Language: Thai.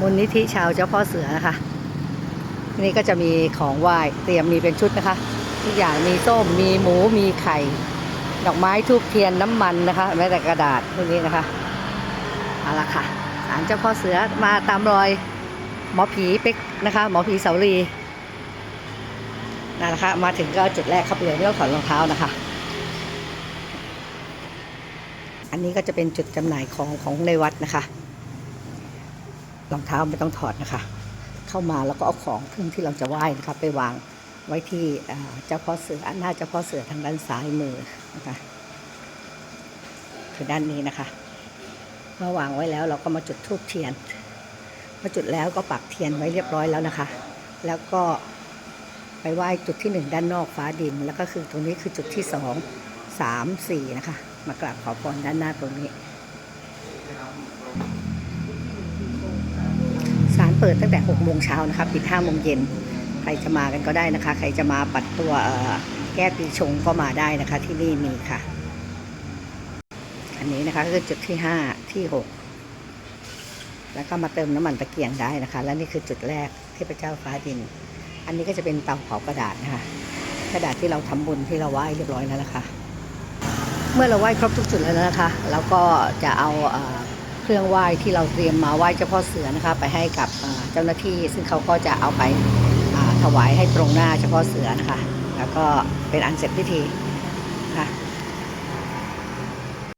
มูลนิธิชาวเจ้าพ่อเสือนะคะที่นี่ก็จะมีของไหว้เตรียมมีเป็นชุดนะคะทุกอย่างมีส้มมีหมูมีไข่ ดอกไม้ทูบเทียนน้ำมันนะคะ แม้แต่กระดาษพวกนี้นะคะเอาละค่ะศาลเจ้าพ่อเสือมาตามรอยหมอผีเป๊กนะคะหมอผีเสาลีนั่นแหละคะ มาถึงก็จุดแรกเข้าไปเลยไม่ต้องถอดรองเท้านะคะ อันนี้ก็จะเป็นจุดจำหน่ายของของในวัดนะคะ รองเท้าไม่ต้องถอดนะคะ เข้ามาแล้วก็เอาของเครื่องที่เราจะไหว้นะคะไปวางไว้ที่เจ้าพ่อเสือหน้าเจ้าพ่อเสือทางด้านซ้ายมือนะคะคือด้านนี้นะคะเมื่อวางไว้แล้วเราก็มาจุดธูปเทียนมาจุดแล้วก็ปักเทียนไว้เรียบร้อยแล้วนะคะ แล้วก็ไปไหว้จุดที่หนึ่งด้านนอกฟ้าดิน แล้วก็คือตรงนี้คือจุดที่สองสามสี่นะคะ มากราบขอพรด้านหน้าตรงนี้ เปิดตั้งแต่6โมงเช้านะคะปิด5โมงเย็นใครจะมากันก็ได้นะคะ ใครจะมาปัดตัวแก้ปีชงก็มาได้นะคะ ที่นี่มีค่ะ อันนี้นะคะก็คือจุดที่ 5 ที่ 6 แล้วก็มาเติมน้ำมันตะเกียงได้นะคะ และนี่คือจุดแรกที่พระเจ้าฟ้าดิน อันนี้ก็จะเป็นเตาเผากระดาษนะคะกระดาษที่เราทำบุญที่เราไหว้เรียบร้อยแล้วนะคะ เมื่อเราไหว้ครบทุกจุดแล้วนะคะ เราก็จะเอา เครื่องไหว้ที่เราเตรียมมาไหว้เจ้าพ่อเสือนะคะ ไปให้กับเจ้าหน้าที่ ซึ่งเขาก็จะเอาไปถวายให้ตรงหน้าเจ้าพ่อเสือนะคะ แล้วก็เป็นอันเสร็จพิธีค่ะ